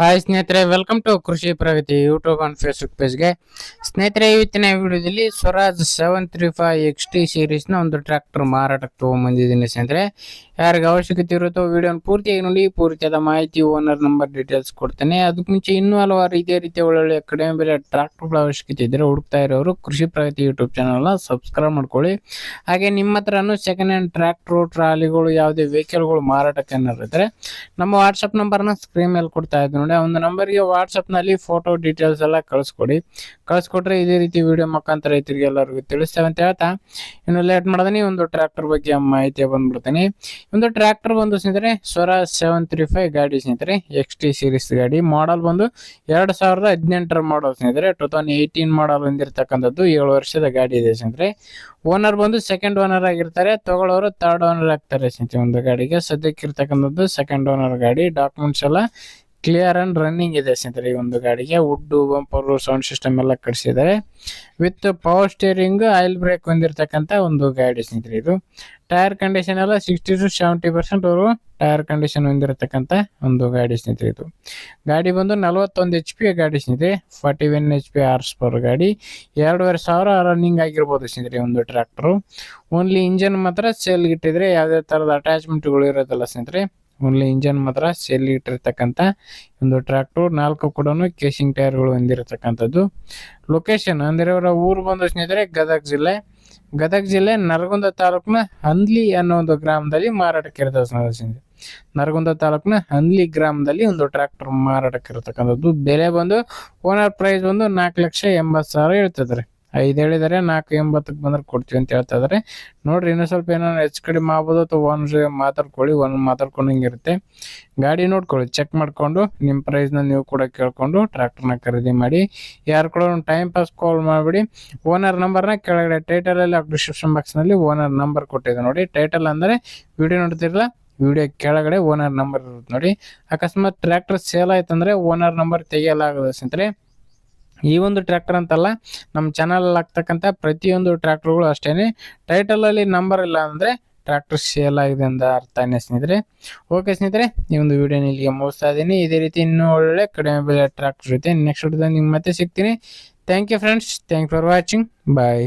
Hi ಸ್ನೇಹಿತರೆ welcome to Krishi Pragati YouTube and Facebook ಪೇಜ್ಗೆ ಸ್ನೇಹಿತರೆ, ಇವತ್ತಿನ ವಿಡಿಯೋದಲ್ಲಿ Swaraj seven three five X T ಸೀರೀಸ್ನ ಒಂದು ಟ್ರ್ಯಾಕ್ಟರ್ ಮಾರಾಟಕ್ಕೆ ತೊಗೊಂಬಂದಿದ್ದೀನಿ ಸ್ನೇಹಿತರೆ. ಯಾರಿಗೆ ಅವಶ್ಯಕತೆ ಇರುತ್ತೋ ವಿಡಿಯೋನ ಪೂರ್ತಿಯಾಗಿ ನೋಡಿ, ಪೂರ್ತಿಯಾದ ಮಾಹಿತಿ ಓನರ್ ನಂಬರ್ ಡೀಟೇಲ್ಸ್ ಕೊಡ್ತೇನೆ. ಅದಕ್ಕೆ ಮುಂಚೆ ಇನ್ನೂ ಹಲವಾರು ಇದೇ ರೀತಿಯ ಒಳ್ಳೊಳ್ಳೆ ಕಡಿಮೆ ಬೆಲೆ ಟ್ರ್ಯಾಕ್ಟರ್ಗಳ ಅವಶ್ಯಕತೆ ಇದ್ದರೆ ಹುಡುಕ್ತಾ ಇರೋರು ಕೃಷಿ ಪ್ರಗತಿ ಯೂಟ್ಯೂಬ್ ಚಾನಲ್ನ ಸಬ್ಸ್ಕ್ರೈಬ್ ಮಾಡ್ಕೊಳ್ಳಿ. ಹಾಗೆ ನಿಮ್ಮ ಹತ್ರನೂ ಸೆಕೆಂಡ್ ಹ್ಯಾಂಡ್ ಟ್ರ್ಯಾಕ್ಟ್ರು ಟ್ರಾಲಿಗಳು, ಯಾವುದೇ ವೆಹಿಕಲ್ಗಳು ಮಾರಾಟಕ್ಕೆ ಏನಾದ್ರು ಇದ್ದರೆ ನಮ್ಮ ವಾಟ್ಸಪ್ ನಂಬರ್ನ ಸ್ಕ್ರೀನ್ ಮೇಲೆ ಕೊಡ್ತಾ ಇದ್ದೀನಿ. ನೋಡಿ, ಒಂದು ನಂಬರ್ಗೆ ವಾಟ್ಸಪ್ನಲ್ಲಿ ಫೋಟೋ ಡೀಟೇಲ್ಸ್ ಎಲ್ಲ ಕಳಿಸ್ಕೊಡಿ. ಕಳಿಸ್ಕೊಟ್ರೆ ಇದೇ ರೀತಿ ವಿಡಿಯೋ ಮುಖಾಂತರ ರೈತರಿಗೆ ಎಲ್ಲರಿಗೂ ತಿಳಿಸ್ತೇವೆ ಅಂತ ಹೇಳ್ತಾ. ಇನ್ನು ಲೇಟ್ ಮಾಡದನಿ ಒಂದು ಟ್ರ್ಯಾಕ್ಟರ್ ಬಗ್ಗೆ ಮಾಹಿತಿ ಬಂದ್ಬಿಡ್ತೀನಿ. ಒಂದು ಟ್ರ್ಯಾಕ್ಟರ್ ಬಂದು ಸ್ನೇಹಿತರೆ ಸ್ವರಾಜ್ ಸೆವೆನ್ ತ್ರೀ ಫೈವ್ ಗಾಡಿ ಸ್ನೇಹಿತರೆ ಎಕ್ಸ್ ಟಿ ಸೀರೀಸ್ ಗಾಡಿ. ಮಾಡಲ್ ಬಂದು ಎರಡು ಸಾವಿರದ ಹದಿನೆಂಟರ ಮಾಡಲ್ ಸ್ನೇಹಿತರೆ ಟೂ ತೌಸಂಡ್ ಏಯ್ಟೀನ್ ಮಾಡಲ್ ಹೊಂದಿರತಕ್ಕಂಥದ್ದು ಏಳು ವರ್ಷದ ಗಾಡಿ ಇದೆ ಸ್ನೇಹಿತರೆ. ಓನರ್ ಬಂದು ಸೆಕೆಂಡ್ ಓನರ್ ಆಗಿರ್ತಾರೆ, ತಗೊಳ್ಳೋರು ತರ್ಡ್ ಓನರ್ ಆಗ್ತಾರೆ ಸ್ನೇಹಿತರೆ ಒಂದು ಗಾಡಿಗೆ. ಸದ್ಯಕ್ಕೆ ಇರ್ತಕ್ಕಂಥದ್ದು ಸೆಕೆಂಡ್ ಓನರ್ ಗಾಡಿ. ಡಾಕ್ಯುಮೆಂಟ್ಸ್ ಎಲ್ಲ ಕ್ಲಿಯರ್ ಅಂಡ್ ರನ್ನಿಂಗ್ ಇದೆ ಸ್ನೇಹಿತರೆ ಈ ಒಂದು ಗಾಡಿಗೆ. ವುಡ್ಡು ಬಂಪರು ಸೌಂಡ್ ಸಿಸ್ಟಮ್ ಎಲ್ಲ ಕಳಿಸಿದ್ದಾರೆ. With power steering oil brake ಹೊಂದಿರತಕ್ಕಂಥ ಒಂದು ಗಾಡಿ ಸ್ನೇಹಿತರೆ ಇದು. ಟೈರ್ ಕಂಡೀಷನ್ ಎಲ್ಲ ಸಿಕ್ಸ್ಟಿ ಟು ಸೆವೆಂಟಿ ಪರ್ಸೆಂಟ್ ಅವರು ಟೈರ್ ಕಂಡೀಷನ್ ಹೊಂದಿರತಕ್ಕಂಥ ಒಂದು ಗಾಡಿ ಸ್ನೇಹಿತರೆ ಇದು. ಗಾಡಿ ಬಂದು ನಲವತ್ತೊಂದು ಎಚ್ ಪಿ ಗಾಡಿ ಸ್ನೇಹಿತರೆ. Forty one H P horsepower ಗಾಡಿ. ಎರಡೂವರೆ ಸಾವಿರ ರನ್ನಿಂಗ್ ಆಗಿರ್ಬೋದು ಸ್ನೇಹಿತರೆ ಒಂದು ಟ್ರ್ಯಾಕ್ಟರು ಓನ್ಲಿ ಇಂಜನ್ ಮಾತ್ರ ಸೇಲ್ಗಿಟ್ಟಿದ್ರೆ ಯಾವುದೇ ಥರದ ಅಟ್ಯಾಚ್ಮೆಂಟ್ಗಳು ಇರೋದಿಲ್ಲ ಸ್ನೇಹಿತರೆ. ಓನ್ಲಿ ಇಂಜನ್ ಮಾತ್ರ ಸೇಲ್ ಇಟ್ಟಿರ್ತಕ್ಕಂಥ ಒಂದು ಟ್ರ್ಯಾಕ್ಟರ್, ನಾಲ್ಕು ಕೂಡ ಕೇಸಿಂಗ್ ಟೈರ್ಗಳು ಹೊಂದಿರತಕ್ಕಂಥದ್ದು. ಲೊಕೇಶನ್ ಅಂದರೆ ಅವರ ಊರು ಬಂದು ಸ್ನೇಹಿತರೆ ಗದಗ ಜಿಲ್ಲೆ. ಗದಗ ಜಿಲ್ಲೆ ನರಗುಂದ ತಾಲೂಕಿನ ಹಂದ್ಲಿ ಅನ್ನೋ ಒಂದು ಗ್ರಾಮದಲ್ಲಿ ಮಾರಾಟಕ್ಕೆ ಇರ್ತದೆ ಸ್ನೇಹಿತರೆ ನರಗುಂದ ತಾಲೂಕಿನ ಹಂದ್ಲಿ ಗ್ರಾಮದಲ್ಲಿ ಒಂದು ಟ್ರ್ಯಾಕ್ಟರ್ ಮಾರಾಟಕ್ಕೆ ಇರತಕ್ಕಂಥದ್ದು. ಬೆಲೆ ಬಂದು ಓನರ್ ಪ್ರೈಸ್ ಬಂದು ನಾಲ್ಕು ಲಕ್ಷ ಎಂಬತ್ತು ಸಾವಿರ ಹೇಳ್ತಿದ್ದಾರೆ. ಐದು ಹೇಳಿದರೆ ನಾಲ್ಕು ಎಂಬತ್ತಕ್ಕೆ ಬಂದ್ರೆ ಕೊಡ್ತೀವಿ ಅಂತ ಹೇಳ್ತಾ ಇದ್ದಾರೆ. ನೋಡ್ರಿ ಇನ್ನೂ ಸ್ವಲ್ಪ ಏನಾದ್ರು ಹೆಚ್ಚು ಕಡಿಮೆ ಆಗ್ಬೋದು ಅಥವಾ ಒಂದು ಮಾತಾಡ್ಕೊಳ್ಳಿ, ಒಂದು ಮಾತಾಡ್ಕೊಂಡಂಗಿರುತ್ತೆ ಗಾಡಿ ನೋಡ್ಕೊಳ್ಳಿ, ಚೆಕ್ ಮಾಡಿಕೊಂಡು, ನಿಮ್ಮ ಪ್ರೈಸ್ನ ನೀವು ಕೂಡ ಕೇಳಿಕೊಂಡು ಟ್ರ್ಯಾಕ್ಟರ್ನ ಖರೀದಿ ಮಾಡಿ. ಯಾರು ಕೂಡ ಒಂದು ಟೈಮ್ ಪಾಸ್ ಕಾಲ್ ಮಾಡಿಬಿಡಿ. ಓನರ್ ನಂಬರ್ನ ಕೆಳಗಡೆ ಟೈಟಲಲ್ಲಿ ಡಿಸ್ಕ್ರಿಪ್ಷನ್ ಬಾಕ್ಸ್ನಲ್ಲಿ ಓನರ್ ನಂಬರ್ ಕೊಟ್ಟಿದೆ ನೋಡಿ. ಟೈಟಲ್ ಅಂದರೆ ವಿಡಿಯೋ ನೋಡ್ತಿರಲ್ಲ ವಿಡಿಯೋ ಕೆಳಗಡೆ ಓನರ್ ನಂಬರ್ ಇರುತ್ತೆ ನೋಡಿ. ಅಕಸ್ಮಾತ್ ಟ್ರ್ಯಾಕ್ಟರ್ ಸೇಲ್ ಆಯ್ತಂದ್ರೆ ಓನರ್ ನಂಬರ್ ತೆಗೆಯಲಾಗದ ಸ್ನೇಹಿತರೆ ಈ ಒಂದು ಟ್ರ್ಯಾಕ್ಟರ್ ಅಂತಲ್ಲ ನಮ್ಮ ಚಾನಲ್ ಆಗ್ತಕ್ಕಂಥ ಪ್ರತಿಯೊಂದು ಟ್ರ್ಯಾಕ್ಟರ್ಗಳು ಅಷ್ಟೇನೆ. ಟೈಟಲಲ್ಲಿ ನಂಬರ್ ಇಲ್ಲ ಅಂದರೆ ಟ್ರ್ಯಾಕ್ಟರ್ ಸೇಲ್ ಆಗಿದೆ ಅಂತ ಅರ್ಥನೇ ಸ್ನೇಹಿತರೆ? ಓಕೆ ಸ್ನೇಹಿತರೆ, ಈ ಒಂದು ವಿಡಿಯೋನ ಇಲ್ಲಿಗೆ ಮುಗಿಸ್ತಾ ಇದ್ದೀನಿ. ಇದೇ ರೀತಿ ಇನ್ನೂ ಒಳ್ಳೆ ಕಡಿಮೆ ಬೆಲೆ ಟ್ರ್ಯಾಕ್ಟರ್ ಜೊತೆ ನೆಕ್ಸ್ಟ್ ನಿಮ್ಗೆ ಮತ್ತೆ ಸಿಗ್ತೀನಿ. Thank you friends thank for watching bye